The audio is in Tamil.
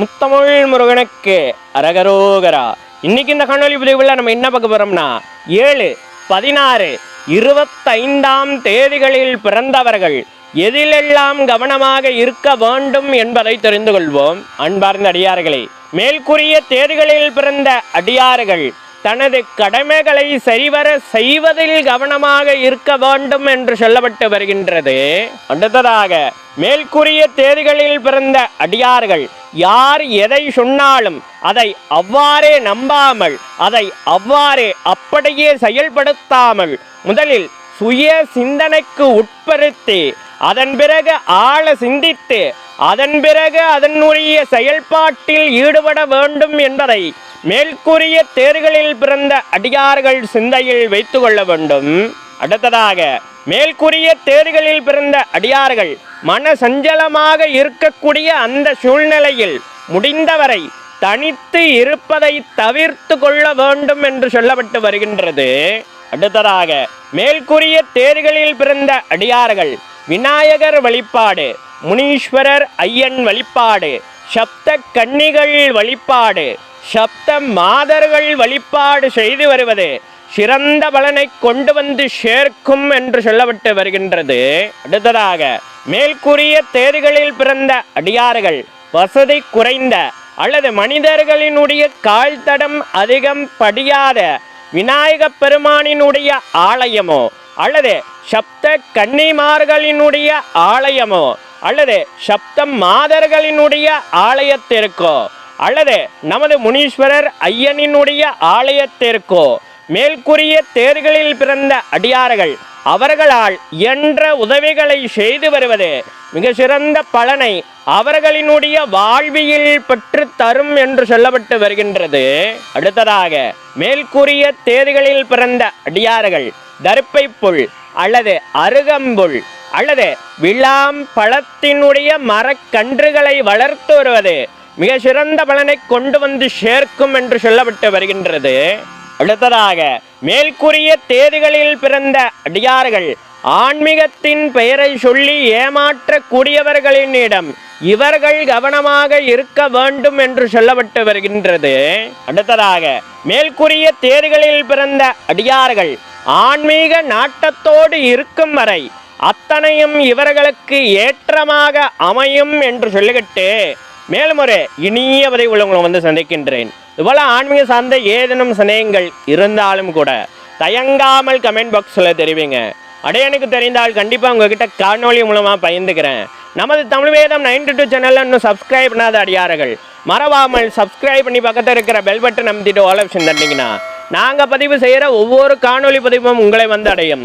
முத்தமிழ் முருகனுக்கு அரகரோகரா. இன்னைக்கு இந்த காணொலி பதிவுல நம்ம என்ன பார்க்க போறோம்னா ஏழு பதினாறு இருபத்தைந்தாம் தேதிகளில் பிறந்தவர்கள் எதிலெல்லாம் கவனமாக இருக்க வேண்டும் என்பதை தெரிந்து கொள்வோம். அன்பார்ந்த அடியார்களே மேல்கூறிய தேதிகளில் பிறந்த அடியார்கள் தனது கடமைகளை சரிவர செய்வதில் கவனமாக இருக்க வேண்டும் என்று சொல்லப்பட்டு வருகின்றது. அடுத்ததாக மேல்கூறிய தேதிகளில் பிறந்த அடியார்கள் யார் எதை சொன்னாலும் அதை அவ்வாறே நம்பாமல் அதை அவ்வாறே அப்படியே செயல்படுத்தாமல் முதலில் சுய சிந்தனைக்கு உட்படுத்தி அதன் பிறகு ஆழ சிந்தித்து அதன் பிறகு அதனுடைய செயல்பாட்டில் ஈடுபட வேண்டும் என்பதை மேற்கூறிய தேர்களில் பிறந்த அடியார்கள் சிந்தையில் வைத்துக்கொள்ள வேண்டும். அடுத்ததாக மேற்கூறிய தேர்களில் பிறந்த அடியார்கள் மன சஞ்சலமாக இருக்கக்கூடிய அந்த சூழ்நிலையில் முடிந்தவரை தனித்து இருப்பதை தவிர்த்து கொள்ள வேண்டும் என்று சொல்லப்பட்டு வருகின்றது. அடுத்ததாக மேல்கூறிய தேர்களில் பிறந்த அடியார்கள் விநாயகர் வழிபாடு முனீஸ்வரர் ஐயன் வழிபாடு சப்த கன்னிகள் வழிபாடு சப்த மாதர்கள் வழிபாடு செய்து வருவது சிறந்த பலனை கொண்டு வந்து சேர்க்கும் என்று சொல்லப்பட்டு வருகின்றது. அடுத்ததாக மேற்கூறிய தேர்களில் பிறந்த அடியார்கள் வசதி குறைந்த அல்லது மனிதர்களினுடைய கால்தடம் அதிகம் படியாத விநாயகப் பெருமானினுடைய ஆலயமோ அல்லது சப்த கன்னிமார்களினுடைய ஆலயமோ அல்லது சப்தம் மாதர்களினுடைய ஆலயத்திற்கோ அல்லது நமது முனீஸ்வரர் ஐயனினுடைய ஆலயத்திற்கோ மேல்கூறிய தேர்களில் பிறந்த அடியார்கள் அவர்களால் இயன்ற உதவிகளை செய்து வருவது மிக சிறந்த பலனை அவர்களினுடைய வாழ்வியல் பெற்று தரும் என்று சொல்லப்பட்டு வருகின்றது. அடுத்ததாக மேற்கூறிய தேதிகளில் பிறந்த அடியார்கள் தருப்பை புல் அல்லது அருகம்புல் அல்லது விழாம் பழத்தினுடைய மரக்கன்றுகளை வளர்த்து வருவது மிக சிறந்த பலனை கொண்டு வந்து சேர்க்கும் என்று சொல்லப்பட்டு வருகின்றது. அடுத்ததாக மேற்கூறிய தேதிகளில் பிறந்த அடியார்கள் ஆன்மீகத்தின் பெயரை சொல்லி ஏமாற்றக்கூடியவர்களினிடம் இவர்கள் கவனமாக இருக்க வேண்டும் என்று சொல்லப்பட்டு வருகின்றது. அடுத்ததாக மேற்கூறிய தேர்களில் பிறந்த அடியார்கள் ஆன்மீக நாட்டத்தோடு இருக்கும் வரை அத்தனையும் இவர்களுக்கு ஏற்றமாக அமையும் என்று சொல்லிக்கிட்டு மேலும் ஒரு இனிய உதவி உள்ளவங்களை வந்து சந்திக்கின்றேன். இவ்வளோ ஆன்மீக சார்ந்த ஏதேனும் சந்தேகங்கள் இருந்தாலும் கூட தயங்காமல் கமெண்ட் பாக்ஸில் தெரிவிங்க. அடையனுக்கு தெரிந்தால் கண்டிப்பாக உங்ககிட்ட காணொலி மூலமாக பயந்துக்கிறேன் நமது தமிழ் வேதம் நைன்டி டூ சேனலில் இன்னும் சப்ஸ்கிரைப் பண்ணாத அடியார்கள் மறவாமல் சப்ஸ்கிரைப் பண்ணி பக்கத்தில் இருக்கிற பெல் பட்டன் நம்பிட்டு ஆல் ஆப்ஷன் தட்டிங்கன்னா நாங்கள் பதிவு செய்கிற ஒவ்வொரு காணொலி பதிவும் உங்களை வந்து அடையும்.